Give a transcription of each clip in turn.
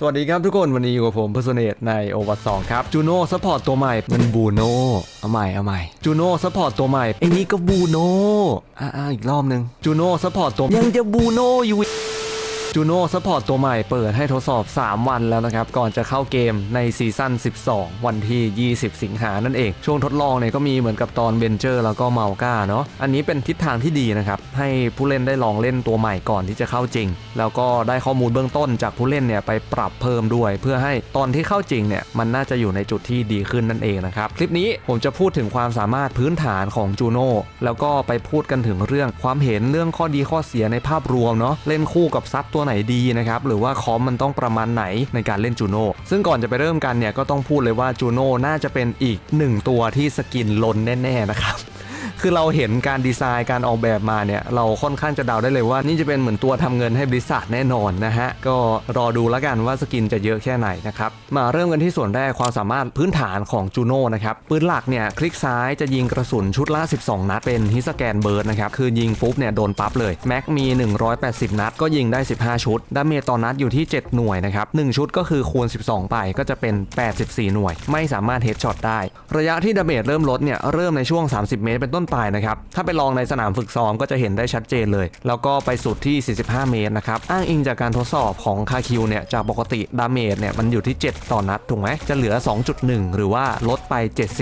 สวัสดีครับทุกคนวันนี้อยู่กับผมเพอร์โซเนตในโอวัตสองครับจูโน่ซัพพอร์ตตัวใหม่มันบูโน่เอาใหม่เอาใหม่จูโน่ซัพพอร์ตตัวใหม่ไอ้นี่ก็บูโน่อ่าอีกรอบหนึ่งจูโน่ซัพพอร์ตตัวยังจะบูโน่อยู่ จูโน่ซัพพอร์ตตัวใหม่เปิดให้ทดสอบ 3 วันแล้วนะครับ ก่อนจะเข้าเกมในซีซั่น 12 วันที่ 20 สิงหานั่นเอง ช่วงทดลองเนี่ยก็มีเหมือนกับตอนเบนเจอร์แล้วก็เมาก้าเนาะอันนี้เป็นทิศทางที่ดีนะครับ ให้ผู้เล่นได้ลองเล่นตัวใหม่ก่อนที่จะเข้าจริง แล้วก็ได้ข้อมูลเบื้องต้นจากผู้เล่นเนี่ยไปปรับเพิ่มด้วย เพื่อให้ตอนที่เข้าจริงเนี่ยมันน่าจะอยู่ในจุดที่ดีขึ้นนั่นเองนะครับคลิปนี้ผมจะพูดถึงความสามารถพื้นฐานของจูโน่แล้วก็ไปพูดกันถึงเรื่องความเห็นเรื่องข้อดีข้อเสียในภาพรวมเนาะเล่นคู่กับซับตัวไหนดีนะครับหรือว่าคอมมันต้องประมาณไหนในการเล่นจูโน่ซึ่งก่อนจะไปเริ่มกันเนี่ยก็ต้องพูดเลยว่าจูโน่น่าจะเป็นอีกหนึ่งตัวที่สกินล้นแน่ๆนะครับ คือเราเห็นการดีไซน์การออกแบบมาเนี่ย เราค่อนข้างจะเดาได้เลยว่า นี่จะเป็นเหมือนตัวทำเงินให้บริษัทแน่นอนนะฮะ ก็รอดูแล้วกันว่าสกินจะเยอะแค่ไหนนะครับ มาเริ่มกันที่ส่วนแรกความสามารถพื้นฐานของจูโน่นะครับปืนหลักเนี่ยคลิกซ้ายจะยิงกระสุนชุดละ 12 นัดเป็นฮิสแกนเบิร์ดนะครับคือยิงปุ๊บเนี่ยโดนปั๊บเลยแม็กมี 180 นัดก็ยิงได้ 15 ชุดดาเมจต่อนัดอยู่ที่ 7 หน่วยนะครับ1ชุดก็คือคูณ 12 ไปก็จะเป็น 84 หน่วย ไม่สามารถเฮดช็อตได้ ระยะที่ดาเมจเริ่มลดเนี่ยเริ่มในช่วง 30 เมตรเป็นต้นไปนะครับ ถ้าไปลองในสนามฝึกซ้อมก็จะเห็นได้ชัดเจนเลย แล้วก็ไปสุดที่ 45 เมตรนะครับ อ้างอิงจากการทดสอบของคาคิวเนี่ย จากปกติดาเมจเนี่ยมันอยู่ที่ 7 ต่อนัดถูกไหม จะเหลือ 2.1 หรือว่าลดไป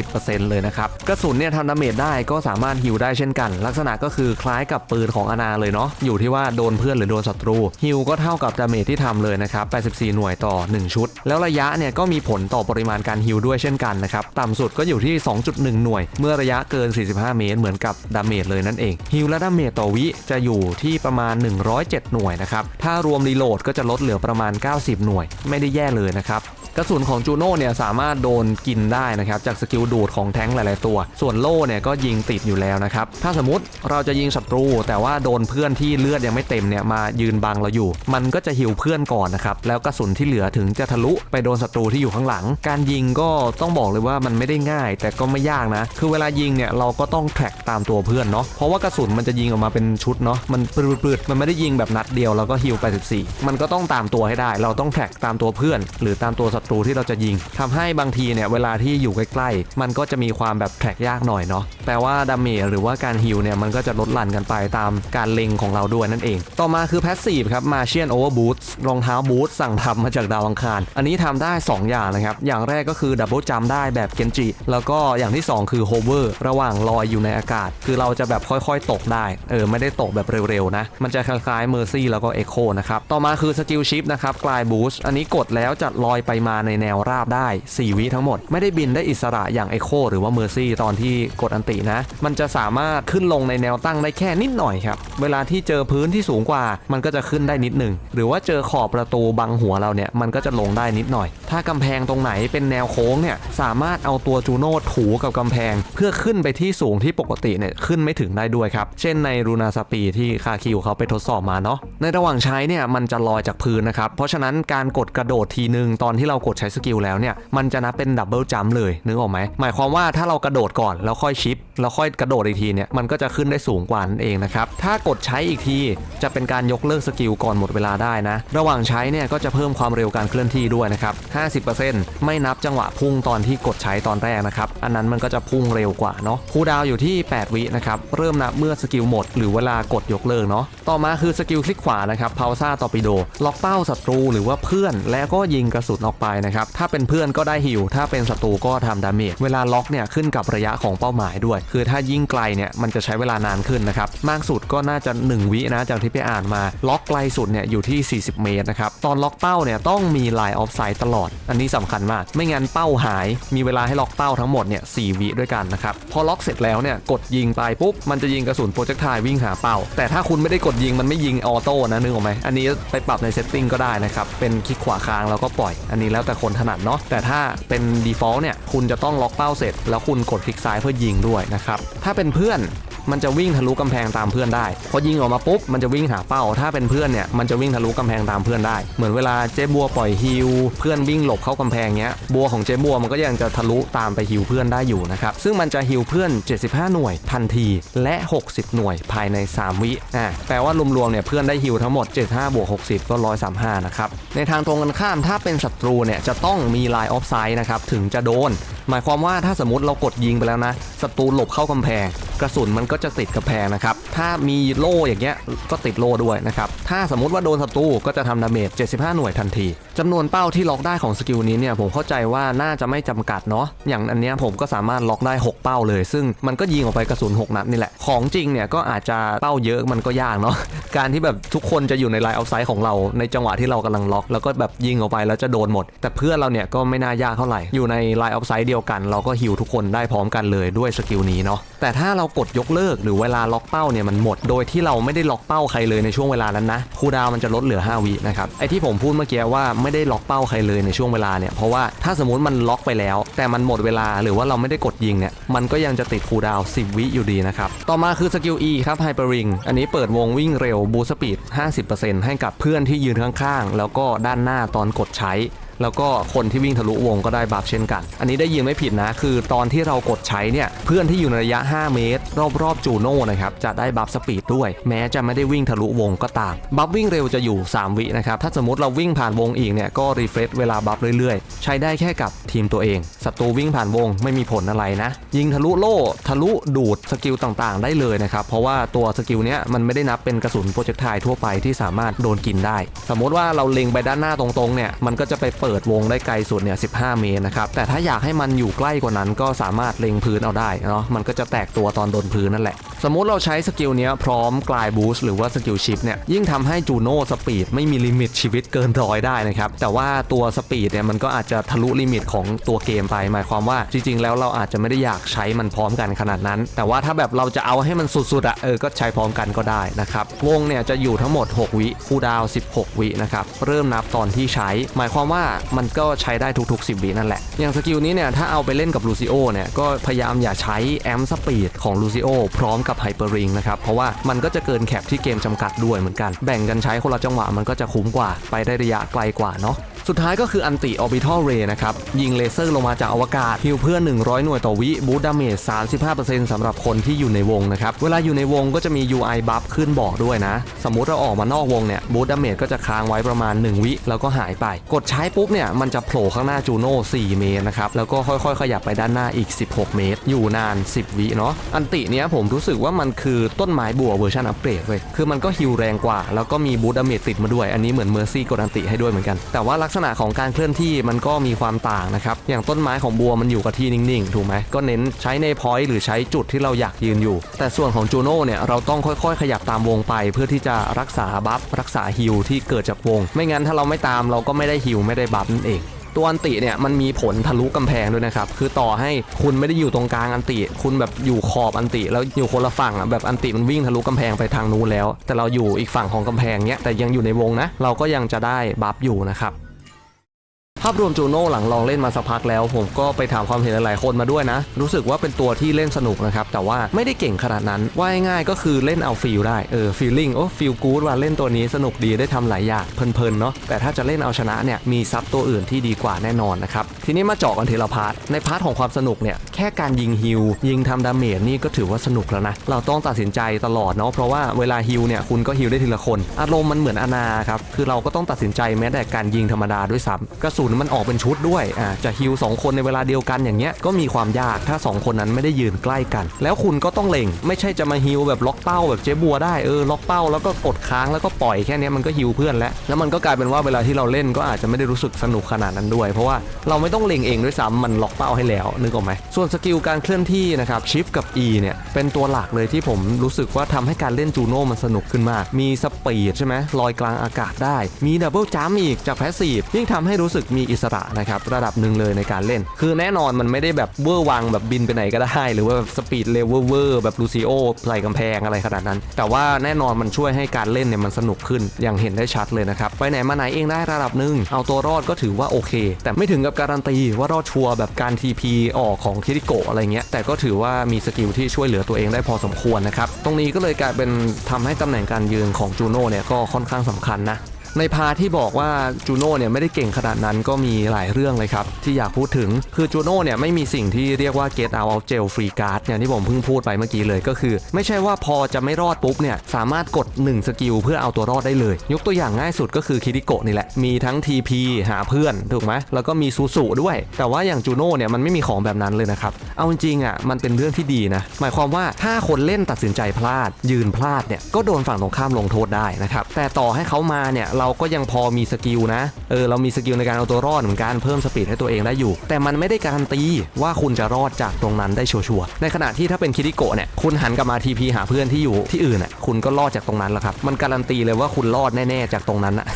70%เลยนะครับ กระสุนเนี่ยทำดาเมจได้ก็สามารถฮิวได้เช่นกัน ลักษณะก็คือคล้ายกับปืนของอนาเลยเนาะ อยู่ที่ว่าโดนเพื่อนหรือโดนศัตรู ฮิวก็เท่ากับดาเมจที่ทำเลยนะครับ 84 หน่วยต่อ 1 ชุด แล้วระยะเนี่ยก็มีผลต่อปริมาณการฮิวด้วยเช่นกันนะครับ ต่ำสุดก็อยู่ที่ 2.1 หน่วย เมื่อระยะเกิน 45 เมตรเหมือนกับดาเมจเลยนั่นเองฮิลและดาเมจต่อวิจะอยู่ที่ประมาณ 107 หน่วยนะครับถ้ารวมรีโหลดก็จะลดเหลือประมาณ 90 หน่วย ไม่ได้แย่เลยนะครับ กระสุนของจูโน่เนี่ยสามารถโดนกินได้นะครับจากสกิลดูดของแท้งหลาย ๆ ตัว ส่วนโล่เนี่ยก็ยิงติดอยู่แล้วนะครับถ้าสมมติเราจะยิงศัตรู แต่ว่าโดนเพื่อนที่เลือดยังไม่เต็มเนี่ยมายืนบังเราอยู่ มันก็จะฮิวเพื่อนก่อนนะครับแล้วกระสุนที่เหลือถึงจะทะลุไปโดนศัตรูที่อยู่ข้างหลัง การยิงก็ต้องบอกเลยว่ามันไม่ได้ง่าย แต่ก็ไม่ยากนะ คือเวลายิงเนี่ยเราก็ต้องแทร็กตามตัวเพื่อนเนาะเพราะว่ากระสุนมันจะยิงออกมาเป็นชุดเนาะมันปลืดๆมันไม่ได้ยิงแบบนัดเดียวแล้วก็ฮิวไป14มันก็ต้องตามตัวให้ได้ เราต้องแทร็กตามตัวเพื่อน หรือตามตัวศัตรูที่เราจะยิงทำให้บางทีเนี่ยเวลาที่อยู่ใกล้ๆ มันก็จะมีความแบบแทร็กยากหน่อยเนาะแปลว่าดาเมจหรือว่าการฮิวเนี่ยมันก็จะลดหลั่นกันไปตามการเล็งของเราด้วยนั่นเอง ต่อมาคือแพสซีฟครับมาเชียนโอเวอร์บูทรองเท้าบูทสั่งทำมาจากดาวอังคาร อันนี้ทำได้ 2 อย่างนะครับอย่างแรกก็คือดับเบิลจัมได้แบบเกนจิแล้วก็อย่างที่ 2 คือโฮเวอร์ระหว่างลอยอยู่ในอากาศ คือเราจะแบบค่อยๆ ตกได้เออไม่ได้ตกแบบเร็วๆนะมันจะคล้ายๆเมอร์ซี่แล้วก็เอ็กโคนะครับต่อมาคือสกิลชิปนะครับกลายบูสอันนี้กดแล้วจะลอยไปมาในแนวราบได้ 4 วิทั้งหมด ไม่ได้บินได้อิสระอย่างเอ็กโคหรือว่าเมอร์ซี่ตอนที่กดอันตินะ มันจะสามารถขึ้นลงในแนวตั้งได้แค่นิดหน่อยครับ เวลาที่เจอพื้นที่สูงกว่า มันก็จะขึ้นได้นิดหนึ่ง หรือว่าเจอขอบประตูบังหัวเราเนี่ย มันก็จะลงได้นิดหน่อย ถ้ากำแพงตรงไหนเป็นแนวโค้งเนี่ย สามารถเอาตัวจูโน่ถูกับกำแพง เพื่อขึ้นไปที่สูงที่ปกติเนี่ยขึ้นไม่ถึงได้ด้วยครับ เช่นในรูนาสปีที่คาคิวเขาไปทดสอบมาเนาะ ในระหว่างใช้เนี่ยมันจะลอยจากพื้นนะครับ เพราะฉะนั้นการกดกระโดดทีนึงตอนที่เรากดใช้สกิลแล้วเนี่ยมันจะนับเป็นดับเบิลจัมเลยนึกออกไหมหมายความว่าถ้าเรากระโดดก่อนแล้วค่อยชิปแล้วค่อยกระโดดอีกทีเนี่ยมันก็จะขึ้นได้สูงกว่านั่นเองนะครับถ้ากดใช้อีกทีจะเป็นการยกเลิกสกิลก่อนหมดเวลาได้นะ ระหว่างใช้เนี่ยก็จะเพิ่มความเร็วการเคลื่อนที่ด้วยนะครับ50%ไม่นับจังหวะพุ่งตอนที่กดใช้ตอนแรกนะครับอันนั้นมันก็จะพุ่งเร็วกว่าเนาะคูดาวอยู่ที่ 8 วินะครับเริ่มนับเมื่อสกิลหมด หรือเวลากดยกเลิกเนาะต่อมาคือสกิลคลิกขวานะครับพาวซ่าตอปิโดล็อกเป้าศัตรูหรือว่าเพื่อน แล้วก็ยิงกระสุนออกไปนะครับ ถ้าเป็นเพื่อนก็ได้ฮิลถ้าเป็นศัตรูก็ทำดาเมจ เวลาล็อกเนี่ยขึ้นกับระยะของเป้าหมายด้วย คือถ้ายิ่งไกลเนี่ยมันจะใช้เวลานานขึ้นนะครับ มากสุดก็น่าจะ 1 วินะจากที่ไปอ่านมา ล็อกไกลสุดเนี่ยอยู่ที่ 40 เมตรนะครับ ตอนล็อกเป้าเนี่ยต้องมีไลน์ออฟไซด์ตลอด อันนี้สำคัญมาก ไม่งั้นเป้าหาย มีเวลาให้ล็อกเป้าทั้งหมดเนี่ย4วิด้วยกันนะครับ พอล็อกเสร็จแล้วเนี่ยกดยิงไปปุ๊บ มันจะยิงกระสุนโปรเจกต์ไทวิ่งหาเป้า แต่ถ้าคุณไม่ได้กดยิงมันไม่ยิงออโต้นะนึกออกไหมอันนี้ไปปรับในเซตติ้งก็ได้นะครับ เป็นคลิกขวาค้างแล้วก็ปล่อย อันนี้แล้วแต่คนถนัดเนาะแต่ถ้าเป็น default เนี่ยคุณจะต้องล็อกเป้าเสร็จ แล้วคุณกดคลิกซ้ายเพื่อยิงด้วยนะครับถ้าเป็นเพื่อนมันจะวิ่งทะลุกำแพงตามเพื่อนได้พอยิงออกมาปุ๊บมันจะวิ่งหาเป้า ถ้าเป็นเพื่อนเนี่ยมันจะวิ่งทะลุกำแพงตามเพื่อนได้ เหมือนเวลาเจ๊บัวปล่อยฮิวเพื่อนวิ่งหลบเข้ากำแพงเงี้ยบัวของเจ๊บัวมันก็ยังจะทะลุตามไปฮิวเพื่อนได้อยู่นะครับซึ่งมันจะฮิวเพื่อน 75 หน่วยทันทีและ 60 หน่วยภายใน 3 วิอ่าแปลว่ารวมๆเนี่ยเพื่อนได้ฮิวทั้งหมด75บวก60 ก็135นะครับในทางตรงกันข้ามถ้าเป็นศัตรูเนี่ยจะต้องมี line of sight นะครับถึงจะโดน หมายความว่าถ้าสมมติเรากดยิงไปแล้วนะศัตรูหลบเข้ากำแพง กระสุนมันก็จะติดกำแพงนะครับถ้ามีโล่อย่างเงี้ยก็ติดโล่ด้วยนะครับถ้าสมมติว่าโดนศัตรูก็จะทำดาเมจ 75 หน่วยทันทีจำนวนเป้าที่ล็อกได้ของสกิลนี้เนี่ยผมเข้าใจว่าน่าจะไม่จำกัดเนาะอย่างอันเนี้ยผมก็สามารถล็อกได้ 6 เป้าเลย ซึ่งมันก็ยิงออกไปกระสุน 6 นัดนี่แหละของจริงเนี่ยก็อาจจะเป้าเยอะมันก็ยากเนาะการที่แบบทุกคนจะอยู่ในไลน์เอาไซด์ของเราในจังหวะที่เรากำลังล็อก แล้วก็แบบยิงออกไปแล้วจะโดนหมดแต่เพื่อนเราเนี่ยก็ไม่น่ายากเท่าไหร่ อยู่ในไลน์เอาไซด์เดียวกัน เราก็ฮิวทุกคนได้พร้อมกันเลยด้วยสกิลนี้เนาะแต่ถ้าเรากดยกเลิกหรือเวลาล็อกเป้าเนี่ยมันหมด โดยที่เราไม่ได้ล็อกเป้าใครเลยในช่วงเวลานั้นนะคูดาวมันจะลดเหลือ 5 วินะครับไอที่ผมพูดเมื่อกี้ว่าไม่ได้ล็อกเป้าใครเลยในช่วงเวลาเนี่ยเพราะว่าถ้าสมมติมันล็อกไปแล้ว แต่มันหมดเวลาหรือว่าเราไม่ได้กดยิงเนี่ยมันก็ยังจะติดคูดาว 10 วิอยู่ดีนะครับต่อมาคือสกิล E ครับไฮเปอร์ริงอันนี้เปิดวงวิ่งเร็วบูสปีด50%ให้กับเพื่อนที่ยืนข้างๆแล้วก็ด้านหน้าตอนกดใช้ แล้วก็คนที่วิ่งทะลุวงก็ได้บัฟเช่นกัน อันนี้ได้ยินไม่ผิดนะ คือตอนที่เรากดใช้เนี่ย เพื่อนที่อยู่ในระยะ 5 เมตร รอบๆจูโน่นะครับ จะได้บัฟสปีดด้วย แม้จะไม่ได้วิ่งทะลุวงก็ตาม บัฟวิ่งเร็วจะอยู่ 3 วินะครับ ถ้าสมมติเราวิ่งผ่านวงอีกเนี่ย ก็รีเฟรชเวลาบัฟเรื่อยๆ ใช้ได้แค่กับทีมตัวเอง ศัตรูวิ่งผ่านวงไม่มีผลอะไรนะ ยิงทะลุโล่ ทะลุดูดสกิลต่างๆ ได้เลยนะครับ เพราะว่าตัวสกิลเนี้ยมันไม่ได้นับเป็นกระสุนโปรเจกต์ไททั่วไปที่สามารถโดนกินได้ สมมติว่าเราเล็งไปด้านหน้าตรงๆเนี่ย มันก็จะไปเปิดวงได้ไกลสุดเนี่ย15 เมตรนะครับ แต่ถ้าอยากให้มันอยู่ใกล้กว่านั้นก็สามารถเล็งพื้นเอาได้เนาะ มันก็จะแตกตัวตอนโดนพื้นนั่นแหละ สมมุติเราใช้สกิลเนี้ยพร้อมกลายบูสต์หรือว่าสกิลชิปเนี่ยยิ่งทำให้จูโน่สปีดไม่มีลิมิตชีวิตเกินร้อยได้นะครับ แต่ว่าตัวสปีดเนี่ยมันก็อาจจะทะลุลิมิตของตัวเกมไป หมายความว่าจริง ๆ แล้วเราอาจจะไม่ได้อยากใช้มันพร้อมกันขนาดนั้น แต่ว่าถ้าแบบเราจะเอาให้มันสุดๆอะเออก็ใช้พร้อมกันก็ได้นะครับวงเนี่ยจะอยู่ทั้งหมด 6 วิคูดาว 16 วินะครับเริ่มนับตอนที่ใช้ หมายความว่ามันก็ใช้ได้ทุกๆ 10 วินั่นแหละ อย่างสกิลนี้เนี่ยถ้าเอาไปเล่นกับลูซิโอเนี่ยก็พยายามอย่าใช้แอมสปีดของลูซิโอพร้อมกับไฮเปอร์ริงนะครับ เพราะว่ามันก็จะเกินแคปที่เกมจำกัดด้วยเหมือนกัน แบ่งกันใช้คนละจังหวะมันก็จะคุ้มกว่า ไปได้ระยะไกลกว่าเนาะ สุดท้ายก็คืออันติออร์บิทัลเรย์นะครับ ยิงเลเซอร์ลงมาจากอวกาศฮิวเพื่อน 100 หน่วยต่อวิบูตดาเมจ35%สำหรับคนที่อยู่ในวงนะครับ เวลาอยู่ในวงก็จะมี UI buff ขึ้นบอกด้วยนะ สมมุติเราออกมานอกวงเนี่ยบูตดาเมจก็จะค้างไว้ประมาณ 1 วิ แล้วก็หายไป กดใช้ปุ๊บเนี่ยมันจะโผล่ข้างหน้าจูโน่4เมตรนะครับ แล้วก็ค่อยๆ ขยับไปด้านหน้าอีก 16 เมตร อยู่นาน 10 วิเนาะอันติเนี้ยผมรู้สึกว่ามันคือต้นไม้บัวเวอร์ชันอัปเกรดเว้ยคือมันก็ฮิวแรงกว่า แล้วก็มีบูตดาเมจติดมาด้วยอันนี้เหมือนเมอร์ซี่กดอันติให้ด้วยเหมือนกันแต่ว่าลักษณะของการเคลื่อนที่มันก็มีความต่างนะครับ อย่างต้นไม้ของบัวมันอยู่กับที่นิ่งๆ ถูกไหมก็เน้นใช้ในพอยต์หรือใช้จุดที่เราอยากยืนอยู่ แต่ส่วนของจูโน่เนี่ยเราต้องค่อยๆ ขยับตามวงไป เพื่อที่จะรักษาบัฟรักษาฮิลที่เกิดจากวง ไม่งั้นถ้าเราไม่ตามเราก็ไม่ได้ฮิลไม่ได้บัฟนั่นเองตัวอันติเนี่ยมันมีผลทะลุกำแพงด้วยนะครับ คือต่อให้คุณไม่ได้อยู่ตรงกลางอันติ คุณแบบอยู่ขอบอันติ แล้วอยู่คนละฝั่งอะแบบอันติมันวิ่งทะลุกำแพงไปทางนู้นแล้ว แต่เราอยู่อีกฝั่งของกำแพงเนี้ยแต่ยังอยู่ในวงนะ เราก็ยังจะได้บัฟอยู่นะครับ ภาพรวมจูโน่หลังลองเล่นมาสักพักแล้ว ผมก็ไปถามความเห็นหลายๆคนมาด้วยนะ รู้สึกว่าเป็นตัวที่เล่นสนุกนะครับ แต่ว่าไม่ได้เก่งขนาดนั้น ว่าง่ายก็คือเล่นเอาฟีลได้ เออฟีลลิ่งโอ้ฟีลกู๊ดว่าเล่นตัวนี้สนุกดีได้ทำหลายอย่างเพลินๆเนาะแต่ถ้าจะเล่นเอาชนะเนี่ยมีซับตัวอื่นที่ดีกว่าแน่นอนนะครับทีนี้มาเจาะกันทีละพาร์ทในพาร์ทของความสนุกเนี่ยแค่การยิงฮิลยิงทำดาเมจนี่ก็ถือว่าสนุกแล้วนะเราต้องตัดสินใจตลอดเนาะเพราะว่าเวลาฮิลเนี่ยคุณก็ฮิลได้ทีละคน อารมณ์มันเหมือนอนาครับคือเราก็ต้องตัดสินใจแม้แต่การยิงธรรมดาด้วยซ้ำกระสุนมันออกเป็นชุดด้วยอ่าจะฮิลสองคนในเวลาเดียวกันอย่างเงี้ยก็มีความยากถ้าสองคนนั้นไม่ได้ยืนใกล้กัน แล้วคุณก็ต้องเล็ง ไม่ใช่จะมาฮิลแบบล็อกเป้าแบบเจ๊บัวได้เออล็อกเป้าแล้วก็กดค้างแล้วก็ปล่อยแค่นี้มันก็ฮิลเพื่อนแล้วแล้วมันก็กลายเป็นว่าเวลาที่เราเล่นก็อาจจะไม่ได้รู้สึกสนุกขนาดนั้นด้วย เพราะว่าเราไม่ต้องเล็งเองด้วยซ้ำมันล็อกเป้าให้แล้วนึกออกไหมส่วนสกิลการเคลื่อนที่นะครับชิปกับ E เนี่ยเป็นตัวหลักเลยที่ผมรู้สึกว่าทำให้การเล่นจูโน่มันสนุกขึ้นมาก มีสปีดใช่ไหมลอยกลางอากาศได้ มีดับเบิลจัมอีกจากแพสซีฟยิ่งทำให้รู้สึกมีอิสระนะครับระดับหนึ่งเลยในการเล่น คือแน่นอนมันไม่ได้แบบเวอร์วังแบบบินไปไหนก็ได้ หรือว่าแบบสปีดเลเวอร์เวอร์แบบลูซิโอไหลกำแพงอะไรขนาดนั้น แต่ว่าแน่นอนมันช่วยให้การเล่นเนี่ยมันสนุกขึ้นอย่างเห็นได้ชัดเลยนะครับไปไหนมาไหนเองได้ระดับหนึ่งเอาตัวรอดก็ถือว่าโอเค แต่ไม่ถึงกับการันตีว่ารอดชัวร์แบบการ TP ออกของคิริโกะอะไรเงี้ยแต่ก็ถือว่ามีสกิลที่ช่วยเหลือตัวเองได้พอสมควรนะครับตรงนี้ก็เลยกลายเป็นทำให้ตำแหน่งการยืนของจูโน่เนี่ยก็ค่อนข้างสำคัญนะ ในพาที่บอกว่าจูโน่เนี่ยไม่ได้เก่งขนาดนั้นก็มีหลายเรื่องเลยครับที่อยากพูดถึงคือจูโน่เนี่ยไม่มีสิ่งที่เรียกว่า get out of jail free card อย่างที่ผมเพิ่งพูดไปเมื่อกี้เลยก็คือ ไม่ใช่ว่าพอจะไม่รอดปุ๊บเนี่ยสามารถกด 1 สกิลเพื่อเอาตัวรอดได้เลย ยกตัวอย่างง่ายสุดก็คือคิริโกะนี่แหละ มีทั้ง TP หาเพื่อนถูกไหมแล้วก็มีซูซูด้วย แต่ว่าอย่างจูโน่เนี่ยมันไม่มีของแบบนั้นเลยนะครับเอาจริงๆอะมันเป็นเรื่องที่ดีนะหมายความว่าถ้าคนเล่นตัดสินใจพลาด ยืนพลาดเนี่ยก็โดนฝั่งตรงข้ามลงโทษได้นะครับแต่ต่อให้เขามาเนี่ยเราราก็ยังพอมีสกิลนะ เออเรามีสกิลในการเอาตัวรอดเหมือนกันเพิ่มสปีดให้ตัวเองได้อยู่ แต่มันไม่ได้การันตีว่าคุณจะรอดจากตรงนั้นได้ชัวร์ๆในขณะที่ถ้าเป็นคิริโกะเนี่ยคุณหันกลับมาทีพีหาเพื่อนที่อยู่ที่อื่นอะคุณก็รอดจากตรงนั้นแล้วครับ มันการันตีเลยว่าคุณรอดแน่ๆจากตรงนั้นอะ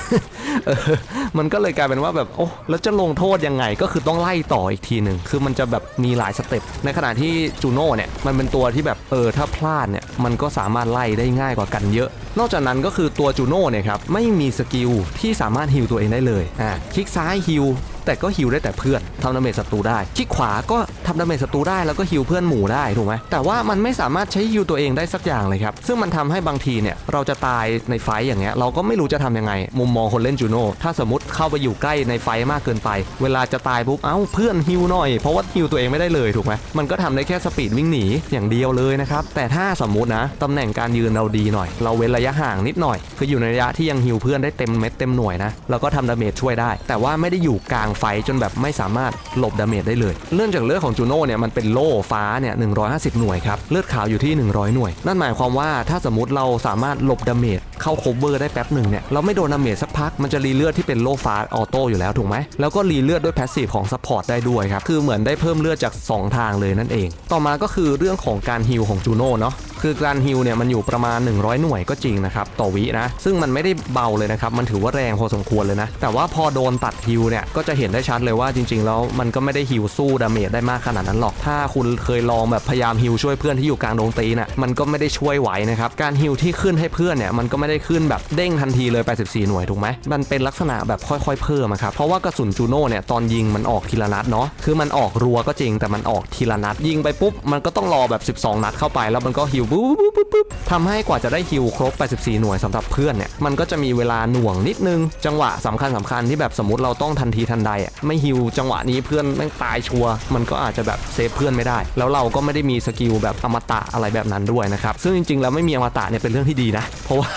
เออมันก็เลยกลายเป็นว่าแบบโอ้แล้วจะลงโทษยังไงก็คือต้องไล่ต่ออีกทีหนึ่งคือมันจะแบบมีหลายสเต็ปในขณะที่จูโน่เนี่ยมันเป็นตัวที่แบบเออถ้าพลาดเนี่ยมันก็สามารถไล่ได้ง่ายกว่ากันเยอะ นอกจากนั้นก็คือตัวจูโน่เนี่ยครับไม่มีสกิลที่สามารถฮิลตัวเองได้เลยอ่าคลิกซ้ายฮิล แต่ก็ฮิลได้แต่เพื่อนทำดาเมจศัตรูได้คลิกขวาก็ทำดาเมจศัตรูได้แล้วก็ฮิลเพื่อนหมู่ได้ถูกไหมแต่ว่ามันไม่สามารถใช้ฮิลตัวเองได้สักอย่างเลยครับซึ่งมันทำให้บางทีเนี่ยเราจะตายในไฟอย่างเงี้ยเราก็ไม่รู้จะทำยังไง มุมมองคนเล่นจูโน่ถ้าสมมติเข้าไปอยู่ใกล้ในไฟมากเกินไป เวลาจะตายปุ๊บเอ้าเพื่อนฮิลหน่อยเพราะว่าฮิลตัวเองไม่ได้เลยถูกไหมมันก็ทำได้แค่สปีดวิ่งหนีอย่างเดียวเลยนะครับแต่ถ้าสมมุตินะตำแหน่งการยืนเราดีหน่อย เราเว้นระยะห่างนิดหน่อย คืออยู่ในระยะที่ยังฮิลเพื่อนได้เต็มเม็ดเต็มหน่วยนะแล้วก็ทำดาเมจช่วยได้ แต่ว่าไม่ได้อยู่กลางไฟจนแบบไม่สามารถหลบดาเมจได้เลยเลื่อนจากเลือดของจูโน่เนี่ยมันเป็นโล่ฟ้าเนี่ย150 หน่วยครับ เลือดขาวอยู่ที่ 100 หน่วย นั่นหมายความว่าถ้าสมมติเราสามารถหลบดาเมจเข้าโคเวอร์ได้แป๊บหนึ่งเนี่ยเราไม่โดนดาเมจสักพักมันจะรีเลือดที่เป็นโล่ฟ้าออโต้อยู่แล้วถูกไหมแล้วก็รีเลือดด้วยแพสซีฟของซัพพอร์ตได้ด้วยครับคือเหมือนได้เพิ่มเลือดจาก 2 ทางเลยนั่นเอง ต่อมาก็คือเรื่องของการฮิลของจูโน่เนาะคือการฮิลเนี่ยมันอยู่ประมาณ 100 หน่วยก็จริงนะครับต่อวินะ ซึ่งมันไม่ได้เบาเลยนะครับ มันถือว่าแรงพอสมควรเลยนะ แต่ว่าพอโดนตัดฮิลเนี่ยก็จะเห็นได้ชัดเลยว่าจริง ๆ แล้วมันก็ไม่ได้ฮิลสู้ดาเมจได้มากขนาดนั้นหรอก ถ้าคุณเคยลองแบบพยายามฮิลช่วยเพื่อนที่อยู่กลางดงตีน่ะมันก็ไม่ได้ช่วยไหวนะครับการฮิลที่ขึ้นให้เพื่อนเนี่ยมันก็ไม่ได้ขึ้นแบบเด้งทันทีเลย84หน่วยถูกไหมมันเป็นลักษณะแบบค่อยๆ เพิ่มครับเพราะว่ากระสุนจูโน่เนี่ยตอนยิงมันออกทีละนัดเนาะคือมันออกรัวก็จริงแต่มันออกทีละนัดยิงไปปุ๊บมันก็ต้องรอแบบ 12 นัดเข้าไปแล้วมันก็ฮิลปุ๊บปุ๊บปุ๊บปุ๊บทำให้กว่าจะได้ฮิลครบ 84 หน่วยสำหรับเพื่อนเนี่ยมันก็จะมีเวลาหน่วงนิดนึง จังหวะสำคัญสำคัญที่แบบสมมติเราต้องทันทีทันใดอะไม่ฮิลจังหวะนี้เพื่อนแม่งตายชัวร์มันก็อาจจะแบบเซฟเพื่อนไม่ได้ แล้วเราก็ไม่ได้มีสกิลแบบอมตะอะไรแบบนั้นด้วยนะครับซึ่งจริงๆแล้วไม่มีอมตะเนี่ยเป็นเรื่องที่ดีนะ เพราะว่า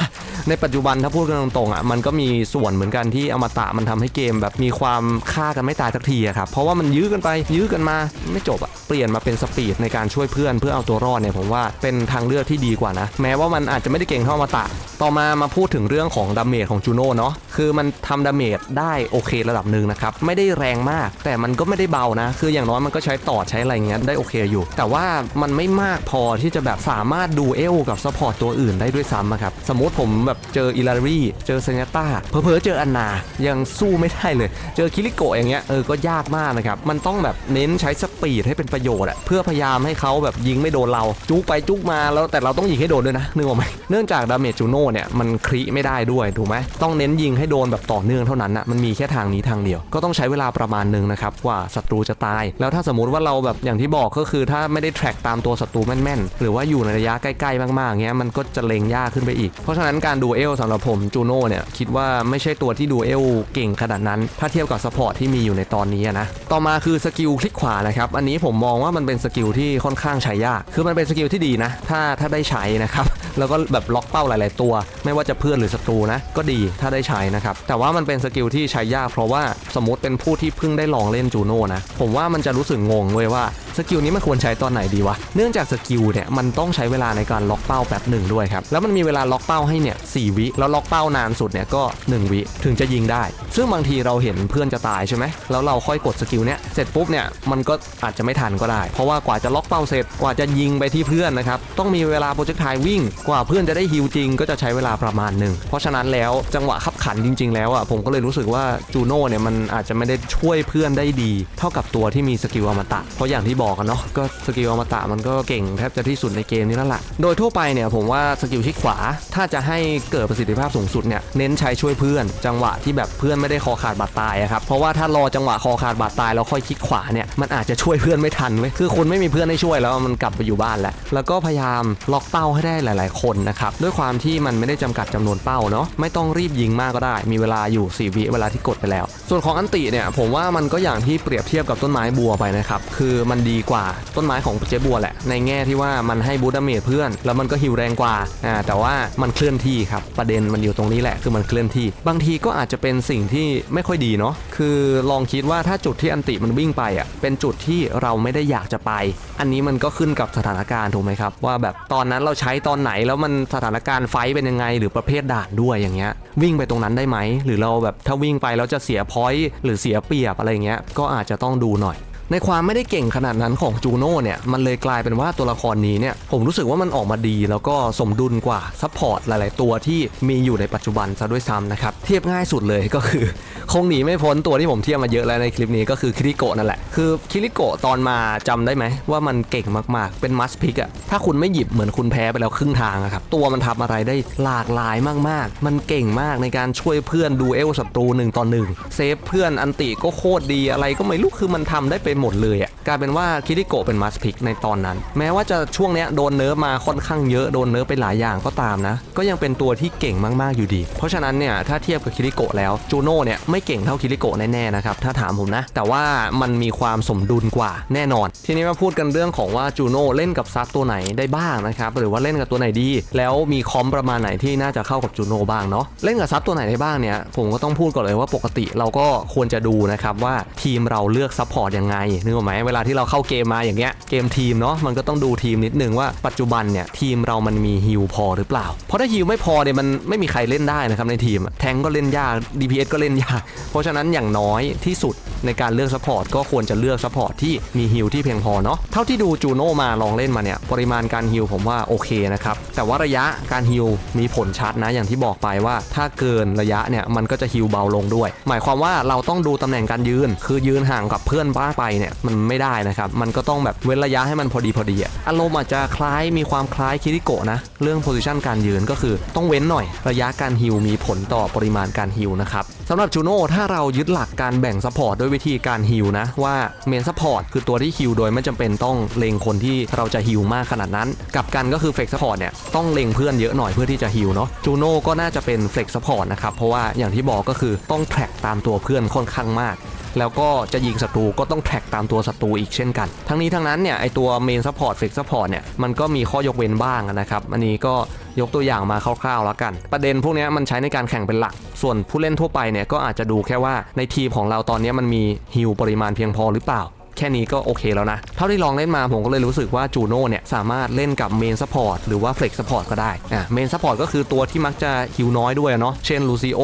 ในปัจจุบันถ้าพูดกันตรงๆอะมันก็มีส่วนเหมือนกันที่อมตะมันทำให้เกมแบบมีความฆ่ากันไม่ตายสักทีอะครับเพราะว่ามันยื้อกันไปยื้อกันมาไม่จบอะเปลี่ยนมาเป็นสปีดในการช่วยเพื่อนเพื่อเอาตัวรอดเนี่ยผมว่าเป็นทางเลือกที่ดีกว่านะ แม้ว่ามันอาจจะไม่ได้เก่งเท่ามาตะ ต่อมามาพูดถึงเรื่องของดาเมจของจูโน่เนาะคือมันทำดาเมจได้โอเคระดับหนึ่งนะครับ ไม่ได้แรงมาก แต่มันก็ไม่ได้เบานะ คืออย่างน้อยมันก็ใช้ต่อใช้อะไรเงี้ยได้โอเคอยู่ แต่ว่ามันไม่มากพอที่จะแบบสามารถดูเอลกับซัพพอร์ตตัวอื่นได้ด้วยซ้ำอะครับสมมติผมแบบเจออิลารีเจอเซเนต้าเพอเพอเจออันนายังสู้ไม่ได้เลย เจอคิริโกะอย่างเงี้ยเออก็ยากมากนะครับมันต้องแบบเน้นใช้สปีดให้เป็นประโยชน์อะเพื่อพยายามให้เขาแบบยิงไม่โดนเราจุกไปจุกมาแล้วแต่เราต้องยิงให้โดนด้วยนะนึกออกไหมเนื่องจากดาเมจจูโน่เนี่ยมันคริไม่ได้ด้วยถูกไหมต้องเน้นยิงให้โดนแบบต่อเนื่องเท่านั้นนะมันมีแค่ทางนี้ทางเดียว ก็ต้องใช้เวลาประมาณหนึ่งนะครับกว่าศัตรูจะตาย แล้วถ้าสมมติว่าเราแบบอย่างที่บอกก็คือถ้าไม่ได้แทร็กตามตัวศัตรูแม่นๆ หรือว่าอยู่ในระยะใกล้ๆมากๆเงี้ยมันก็จะเล็งยากขึ้นไปอีก เพราะฉะนั้นการดูเอลสำหรับผมจูโน่เนี่ยคิดว่าไม่ใช่ตัวที่ดูเอลเก่งขนาดนั้น ถ้าเทียบกับซัพพอร์ตที่มีอยู่ในตอนนี้นะต่อมาคือสกิลคลิกขวานะครับอันนี้ผมมองว่ามันเป็นสกิลที่ค่อนข้างใช้ยาก คือมันเป็นสกิลที่ดีนะถ้าถ้าได้ใช้นะครับแล้วก็แบบล็อกเป้าหลาย ๆ ตัวไม่ว่าจะเพื่อนหรือศัตรูนะ ก็ดีถ้าได้ใช้นะครับ แต่ว่ามันเป็นสกิลที่ใช้ยากเพราะว่าสมมติเป็นผู้ที่เพิ่งได้ลองเล่นจูโน่นะ ผมว่ามันจะรู้สึกงงเว้ยว่าสกิลนี้มันควรใช้ตอนไหนดีวะ เนื่องจากสกิลเนี่ยมันต้องใช้เวลาในการล็อกเป้าแป๊บหนึ่งด้วยครับ แล้วมันมีเวลาล็อกเป้าให้เนี่ยสวิแล้วล็อกเป้านานสุดเนี่ยก็ 1 วิถึงจะยิงได้ ซึ่งบางทีเราเห็นเพื่อนจะตายใช่ไหมแล้วเราค่อยกดสกิลเนี่ยเสร็จปุ๊บเนี่ยมันก็อาจจะไม่ทันก็ได้ เพราะว่ากว่าจะล็อกเป้าเสร็จกว่าจะยิงไปที่เพื่อนนะครับต้องมีเวลาโปรเจกต์ไทวิ่ง กว่าเพื่อนจะได้ฮิลจริงก็จะใช้เวลาประมาณหนึ่ง เพราะฉะนั้นแล้วจังหวะขับขันจริง ๆ แล้วอะผมก็เลยรู้สึกว่าจูโน่เนี่ยมันอาจจะไม่ได้ช่วยเพื่อนได้ดี เท่ากับตัวที่มีสกิลอมตะ เพราะอย่างที่บอกกันเนาะก็สกิลอมตะมันก็เก่งแทบจะที่สุดในเกมนี้แล้วล่ะ โดยทั่วไปเนี่ยผมว่าสกิลชิดขวา ถ้าจะให้เกิดประสิทธิภาพสูงสุดเนี่ยเน้นใช้ช่วยเพื่อน จังหวะที่แบบเพื่อนไม่ได้คอขาดบาดตายอะครับเพราะว่าถ้ารอจังหวะคอขาดบาดตายแล้วค่อยคลิกขวาเนี่ยมันอาจจะช่วยเพื่อนไม่ทันเว้ยคือคุณไม่มีเพื่อนให้ช่วยแล้วมันกลับไปอยู่บ้านแล้วแล้วก็พยายามล็อกเป้าให้ได้หลาย ๆ คนนะครับด้วยความที่มันไม่ได้จำกัดจำนวนเป้าเนาะไม่ต้องรีบยิงมากก็ได้ มีเวลาอยู่ 4 วิเวลาที่กดไปแล้ว ส่วนของอันติเนี่ยผมว่ามันก็อย่างที่เปรียบเทียบกับต้นไม้บัวไปนะครับคือมันดีกว่าต้นไม้ของเจ๊บัวแหละ ในแง่ที่ว่ามันให้บูดาเมจเพื่อน แล้วมันก็ฮิวแรงกว่าอ่าแต่ว่ามันเคลื่อนที่ครับประเด็นมันอยู่ตรงนี้แหละคือมันเคลื่อนที่ บางทีก็อาจจะเป็นสิ่งที่ไม่ค่อยดีเนาะคือลองคิดว่าถ้าจุดที่อันติมันวิ่งไปอะเป็นจุดที่เราไม่ได้อยากจะไป อันนี้มันก็ขึ้นกับสถานการณ์ถูกไหมครับว่าแบบตอนนั้นเราใช้ตอนไหนแล้วมันสถานการณ์ไฟท์เป็นยังไงหรือประเภทด่านด้วยอย่างเงี้ยวิ่งไปตรงนั้นได้ไหมหรือเราแบบถ้าวิ่งไปแล้วจะเสียพอยต์หรือเสียเปรียบอะไรเงี้ยก็อาจจะต้องดูหน่อย ในความไม่ได้เก่งขนาดนั้นของจูโน่เนี่ยมันเลยกลายเป็นว่าตัวละครนี้เนี่ยผมรู้สึกว่ามันออกมาดี แล้วก็สมดุลกว่าซัพพอร์ตหลาย ๆ ตัวที่มีอยู่ในปัจจุบันซะด้วยซ้ำนะครับเทียบง่ายสุดเลยก็คือคงหนีไม่พ้นตัวที่ผมเทียบมาเยอะแล้วในคลิปนี้ก็คือคิริโกะนั่นแหละคือคิริโกะตอนมาจำได้ไหมว่ามันเก่งมาก ๆ เป็นมัสพิกอะถ้าคุณไม่หยิบเหมือนคุณแพ้ไปแล้วครึ่งทางอะครับตัวมันทำอะไรได้หลากหลายมาก ๆ มันเก่งมากในการช่วยเพื่อนดูเอลศัตรูหนึ่งต่อหนึ่งเซฟเพื่อนอันติก็โคตรดีอะไรก็ไม่รู้คือมันทำได้ไปหมดเลยอะกลายเป็นว่าคิริโกะเป็นมัสพิกในตอนนั้น แม้ว่าจะช่วงเนี้ยโดนเนิร์ฟมาค่อนข้างเยอะโดนเนิร์ฟไปหลายอย่างก็ตามนะ ก็ยังเป็นตัวที่เก่งมากๆอยู่ดี เพราะฉะนั้นเนี่ยถ้าเทียบกับคิริโกะแล้วจูโน่เนี่ยไม่เก่งเท่าคิริโกะแน่ๆนะครับถ้าถามผมนะ แต่ว่ามันมีความสมดุลกว่าแน่นอน ทีนี้มาพูดกันเรื่องของว่าจูโน่เล่นกับซับตัวไหนได้บ้างนะครับหรือว่าเล่นกับตัวไหนดี แล้วมีคอมประมาณไหนที่น่าจะเข้ากับจูโน่บ้างเนาะเล่นกับซับตัวไหนได้บ้างเนี่ยผมก็ต้องพูดก่อนเลยว่าปกติเราก็ควรจะดูนะครับว่าทีมเราเลือกซัพพอร์ตยังไงนึกออกไหมเวลาที่เราเข้าเกมมาอย่างเงี้ยเกมทีมเนาะมันก็ต้องดูทีมนิดนึงว่าปัจจุบันเนี่ยทีมเรามันมีฮิลพอหรือเปล่า เพราะถ้าฮิลไม่พอเนี่ยมันไม่มีใครเล่นได้นะครับในทีม แทงก็เล่นยาก DPS ก็เล่นยาก เพราะฉะนั้นอย่างน้อยที่สุดในการเลือกซัพพอร์ตก็ควรจะเลือกซัพพอร์ตที่มีฮิลที่เพียงพอเนาะเท่าที่ดูจูโน่มาลองเล่นมาเนี่ยปริมาณการฮิลผมว่าโอเคนะครับแต่ว่าระยะการฮิลมีผลชัดนะอย่างที่บอกไปว่า ถ้าเกินระยะเนี่ยมันก็จะฮิลเบาลงด้วย หมายความว่าเราต้องดูตำแหน่งการยืน คือยืนห่างกับเพื่อนบ้านไปเนี่ยมันไม่ได้นะครับ มันก็ต้องแบบเว้นระยะให้มันพอดีพอดีอะอารมณ์อาจจะคล้ายมีความคล้ายคิริโกะนะ เรื่องโพซิชันการยืนก็คือต้องเว้นหน่อย ระยะการฮิลมีผลต่อปริมาณการฮิลนะครับสำหรับจูโน่ถ้าเรายึดหลักการแบ่งซัพพอร์ตด้วยวิธีการฮิลนะ ว่าเมนซัพพอร์ตคือตัวที่ฮิลโดยไม่จำเป็นต้องเล็งคนที่เราจะฮิลมากขนาดนั้น กับกันก็คือเฟกซัพพอร์ตเนี่ยต้องเล็งเพื่อนเยอะหน่อยเพื่อที่จะฮิลเนาะจูโน่ก็น่าจะเป็นเฟกซัพพอร์ตนะครับเพราะว่าอย่างที่บอกก็คือต้องแทร็กตามตัวเพื่อนค่อนข้างมาก แล้วก็จะยิงศัตรูก็ต้องแท็กตามตัวศัตรูอีกเช่นกัน ทั้งนี้ทั้งนั้นเนี่ยไอตัวเมนซัพพอร์ตเฟกซัพพอร์ตเนี่ยมันก็มีข้อยกเว้นบ้างนะครับอันนี้ก็ยกตัวอย่างมาคร่าวๆแล้วกัน ประเด็นพวกนี้มันใช้ในการแข่งเป็นหลัก ส่วนผู้เล่นทั่วไปเนี่ยก็อาจจะดูแค่ว่าในทีมของเราตอนนี้มันมีฮิลปริมาณเพียงพอหรือเปล่า แค่นี้ก็โอเคแล้วนะ เท่าที่ลองเล่นมาผมก็เลยรู้สึกว่าจูโน่เนี่ยสามารถเล่นกับเมนซัพพอร์ตหรือว่าเฟล็กซัพพอร์ตก็ได้อะเมนซัพพอร์ตก็คือตัวที่มักจะฮิวน้อยด้วยเนาะเช่นลูซิโอ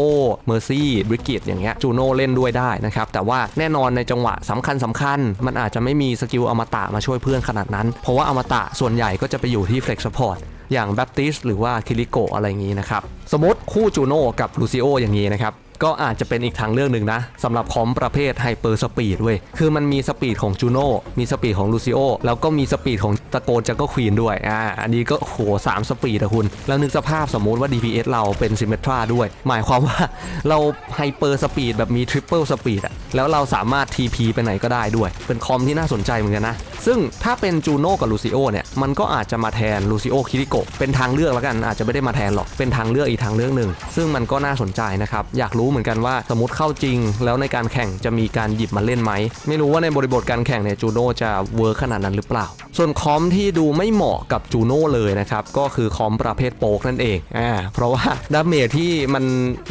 เมอร์ซี่บริกิตอย่างเงี้ยจูโน่เล่นด้วยได้นะครับแต่ว่าแน่นอนในจังหวะสำคัญสำคัญ มันอาจจะไม่มีสกิลอมตะมาช่วยเพื่อนขนาดนั้น เพราะว่าอมตะส่วนใหญ่ก็จะไปอยู่ที่เฟล็กซัพพอร์ตอย่างแบปติสหรือว่าคิริโกอะไรอย่างนี้นะครับสมมติคู่จูโน่กับลูซิโออย่างนี้นะครับ ก็อาจจะเป็นอีกทางเลือกหนึ่งนะสำหรับคอมประเภทไฮเปอร์สปีดเว้ยคือมันมีสปีดของจูโน่มีสปีดของลูซิโอแล้วก็มีสปีดของตะโกนจักก็ควีนด้วยอ่าอันนี้ก็โหสามสปีดอะคุณ แล้วนึกสภาพสมมุติว่า DPS เราเป็นซิมเมตราด้วย หมายความว่าเราไฮเปอร์สปีดแบบมีทริปเปิลสปีดอะแล้วเราสามารถ TP ไปไหนก็ได้ด้วย เป็นคอมที่น่าสนใจเหมือนกันนะซึ่งถ้าเป็นจูโน่กับลูซิโอเนี่ยมันก็อาจจะมาแทนลูซิโอคิริโกะเป็นทางเลือกแล้วกันอาจจะไม่ได้มาแทนหรอกเป็นทางเลือกอีกทางเลือกหนึ่งซึ่งมันก็น่าสนใจนะครับอยากรู้เหมือนกันว่าสมมติเข้าจริง แล้วในการแข่งจะมีการหยิบมาเล่นไหมไม่รู้ว่าในบริบทการแข่งเนี่ยจูโน่จะเวิร์ขนาดนั้นหรือเปล่า ส่วนคอมที่ดูไม่เหมาะกับจูโน่เลยนะครับก็คือคอมประเภทโป๊กนั่นเองอ่าเพราะว่าดาเมจที่มัน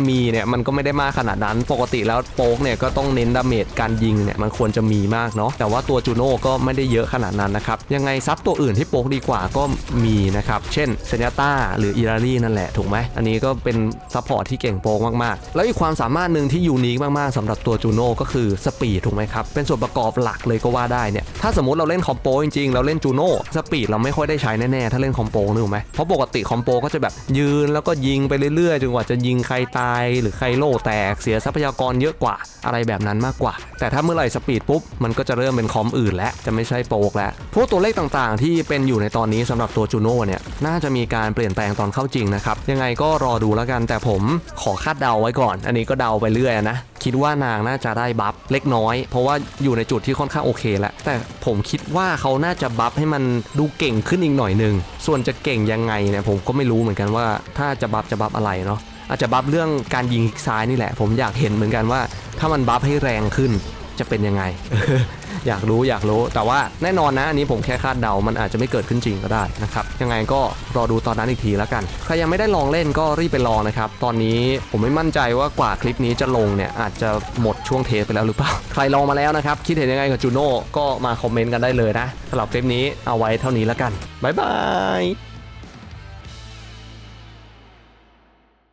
มีเนี่ยมันก็ไม่ได้มากขนาดนั้นปกติแล้วโป๊กเนี่ยก็ต้องเน้นดาเมจการยิงเนี่ยมันควรจะมีมากเนาะแต่ว่าตัวจูโน่ก็ไม่ได้เยอะอะขนาดนั้นนะครับ ยังไงซับตัวอื่นที่โป๊กดีกว่าก็มีนะครับ เช่นเซเนต้าหรืออิรารีนั่นแหละถูกไหม อันนี้ก็เป็นซัพพอร์ตที่เก่งโป๊กมากๆ แล้วอีกความสามารถหนึ่งที่ยูนิคมากๆสำหรับตัวจูโน่ก็คือสปีดถูกไหมครับ เป็นส่วนประกอบหลักเลยก็ว่าได้เนี่ย ถ้าสมมติเราเล่นคอมโปจริงๆ เราเล่นจูโน่สปีดเราไม่ค่อยได้ใช้แน่ๆ ถ้าเล่นคอมโปนึกออกไหมเพราะปกติคอมโปก็จะแบบยืนแล้วก็ยิงไปเรื่อยๆจนกว่าจะยิงใครตาย หรือใครโล่แตกเสียทรัพยากรเยอะกว่าอะไรแบบนั้นมากกว่า แต่ถ้าเมื่อไหร่สปีดปุ๊บมันก็จะเริ่มเป็นคอมอื่นแล้วจะไม่ใช่โป๊กแล้ว พวกตัวเลขต่างๆ ที่เป็นอยู่ในตอนนี้สำหรับตัวจูโน่เนี่ย น่าจะมีการเปลี่ยนแปลงตอนเข้าจริงนะครับ ยังไงก็รอดูแล้วกัน แต่ผมขอคาดเดาไว้ก่อน อันนี้ก็เดาไปเรื่อยนะ คิดว่านางน่าจะได้บัฟเล็กน้อย เพราะว่าอยู่ในจุดที่ค่อนข้างโอเคแล้ว แต่ผมคิดว่าเขาน่าจะบัฟให้มันดูเก่งขึ้นอีกหน่อยหนึง ส่วนจะเก่งยังไงเนี่ยผมก็ไม่รู้เหมือนกันว่า ถ้าจะบัฟจะบัฟอะไรเนาะอาจจะบัฟเรื่องการยิงซ้ายนี่แหละ ผมอยากเห็นเหมือนกันว่า ถ้ามันบัฟให้แรงขึ้นจะเป็นยังไง อยากรู้อยากรู้ แต่ว่าแน่นอนนะอันนี้ผมแค่คาดเดา มันอาจจะไม่เกิดขึ้นจริงก็ได้นะครับ ยังไงก็รอดูตอนนั้นอีกทีแล้วกัน ใครยังไม่ได้ลองเล่นก็รีบไปลองนะครับ ตอนนี้ผมไม่มั่นใจว่ากว่าคลิปนี้จะลงเนี่ยอาจจะหมดช่วงเทสไปแล้วหรือเปล่า ใครลองมาแล้วนะครับ คิดเห็นยังไงกับจูโน่ก็มาคอมเมนต์กันได้เลยนะสำหรับคลิปนี้เอาไว้เท่านี้แล้วกันบ๊ายบาย